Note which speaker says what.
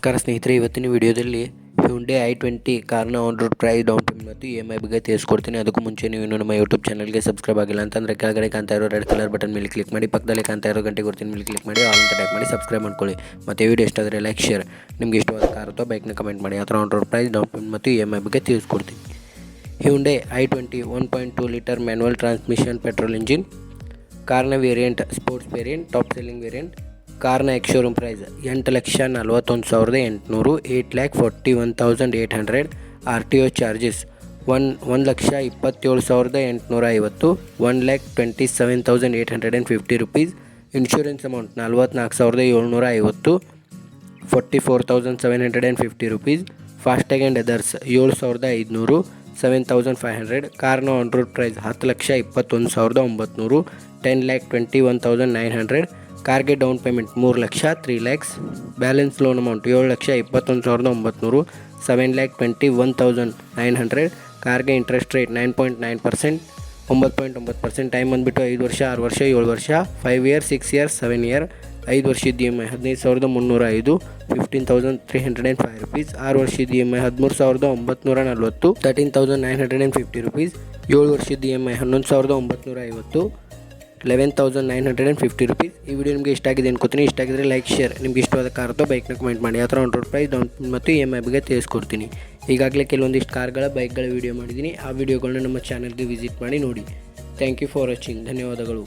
Speaker 1: ನಮಸ್ಕಾರ ಸ್ನೇಹಿತರೆ, ಇವತ್ತಿನ ವಿಡಿಯೋದಲ್ಲಿ ಹ್ಯುಂಡೆ ಐ ಟ್ವೆಂಟಿ ಕಾರ್ನ on road price down payment ಮತ್ತು ಇ ಎಂ ಐ ಬಗ್ಗೆ ತಿಳಿಸ್ಕೊಡ್ತೀನಿ. ಅದಕ್ಕೂ ಮುಂಚೆ ನೀವು ಇನ್ನೂ ನಮ್ಮ ಯೂಟ್ಯೂಬ್ ಚಾನಲ್ಗೆ ಸಬ್ಸ್ಕ್ರೈಬ್ ಆಗಿಲ್ಲ ಅಂತಂದರೆ ಕೆಳಗಡೆ ಕಾಣ್ತಾ ಇರೋ ರೆಡ್ ಕಲರ್ ಬಟನ್ ಮೇಲೆ ಕ್ಲಿಕ್ ಮಾಡಿ, ಪಕ್ಕದಲ್ಲಿ ಕಾಣ್ತಾ ಇರೋ ಗಂಟೆ ಗುರುತಿನ ಮೇಲೆ ಕ್ಲಿಕ್ ಮಾಡಿ ಆಲ್ ಅಂತ ಟೈಪ್ ಮಾಡಿ ಸಬ್ಸ್ಕ್ರೈಬ್ ಮಾಡ್ಕೊಳ್ಳಿ. ಮತ್ತು ವಿಡಿಯೋ ಇಷ್ಟ ಆದರೆ ಲೈಕ್ ಶೇರ್ ನಿಮಗೆ ಇಷ್ಟವಾದ ಕಾರ್ ಅಥವಾ ಬೈಕ್ನ ಕಮೆಂಟ್ ಮಾಡಿ, ಆ ಥರ on road price down payment ಮತ್ತು ಇ ಎಂ ಐ ಬಗ್ಗೆ ತಿಳಿಸ್ಕೊಡ್ತೀನಿ. Hyundai i twenty one point two litre manual transmission petrol engine ಕಾರ್ನ variant sports variant top selling variant ಕಾರ್ನ ಎಕ್ಸ್ ಶೋರೂಮ್ ಪ್ರೈಸ್ ಎಂಟು ಲಕ್ಷ ನಲ್ವತ್ತೊಂದು ಸಾವಿರದ ಎಂಟುನೂರು eight lakh forty one thousand eight hundred R T O charges one, ಒಂದು ಲಕ್ಷ ಇಪ್ಪತ್ತೇಳು ಸಾವಿರದ ಎಂಟುನೂರ ಐವತ್ತು one lakh twenty seven thousand eight hundred and fifty rupees insurance amount ನಲ್ವತ್ನಾಲ್ಕು ಸಾವಿರದ ಏಳ್ನೂರ ಐವತ್ತು forty four thousand seven hundred and fifty rupees FASTag and others ಏಳು ಸಾವಿರದ ಐದುನೂರು ಸೆವೆನ್ ತೌಸಂಡ್ ಫೈವ್ ಹಂಡ್ರೆಡ್ ಕಾರ್ನ ಆನ್ ರೋಡ್ ಪ್ರೈಸ್ ಹತ್ತು ಲಕ್ಷ ಇಪ್ಪತ್ತೊಂದು ಸಾವಿರದ ಒಂಬತ್ನೂರು ten lakh twenty one thousand nine hundred ಕಾರ್ಗೆ down payment ಮೂರು lakh three lakhs balance loan amount ಏಳು ಲಕ್ಷ, ಇಪ್ಪತ್ತೊಂದು ಸಾವಿರದ ಒಂಬತ್ನೂರು seven lakh twenty one thousand nine hundred ಕಾರ್ಗೆ interest rate nine point nine percent ಒಂಬತ್ತು point ಒಂಬತ್ತು percent time ಬಂದುಬಿಟ್ಟು ಐದು ವರ್ಷ, ಆರು ವರ್ಷ, ಏಳು ವರ್ಷ five year six year seven year ಐದು ವರ್ಷದ ಇ ಎಂ ಐ, ಹದಿನೈದು ಸಾವಿರದ ಮುನ್ನೂರ ಐದು fifteen thousand three hundred and five rupees ಆರು ವರ್ಷದ ಇ ಎಂ ಐ, ಹದಿಮೂರು ಸಾವಿರದ ಒಂಬತ್ನೂರ ನಲ್ವತ್ತು thirteen thousand nine hundred and fifty rupees ಏಳು ವರ್ಷದ ಇ ಎಂ ಐ, ಹನ್ನೊಂದು ಸಾವಿರದ ಒಂಬತ್ನೂರ ಐವತ್ತು eleven thousand nine hundred and fifty rupees ಈ ವಿಡಿಯೋ ನಿಮಗೆ ಇಷ್ಟ ಆಗಿದೆ ಅನ್ಕೋತೀನಿ. ಇಷ್ಟ ಆಗಿದ್ರೆ ಲೈಕ್ ಶೇರ್ ನಿಮ್ಗೆ ಇಷ್ಟವಾದ ಕಾರ್ ಅಥವಾ ಬೈಕ್ನ ಕಮೆಂಟ್ ಮಾಡಿ. ಆ ಥರ ಒಂದು ಪ್ರೈಸ್ ಡೌನ್ ಮತ್ತು ಇ ಎಂ ಐ ಬಗ್ಗೆ ತಿಳಿಸ್ಕೊಡ್ತೀನಿ. ಈಗಾಗಲೇ ಕೆಲವೊಂದಿಷ್ಟು ಕಾರ್ಗಳ ಬೈಕ್ಗಳ ವಿಡಿಯೋ ಮಾಡಿದ್ದೀನಿ. ಆ ವಿಡಿಯೋಗಳನ್ನ ನಮ್ಮ ಚಾನಲ್ಗೆ ವಿಸಿಟ್ ಮಾಡಿ ನೋಡಿ. ಥ್ಯಾಂಕ್ ಯು ಫಾರ್ ವಾಚಿಂಗ್ ಧನ್ಯವಾದಗಳು.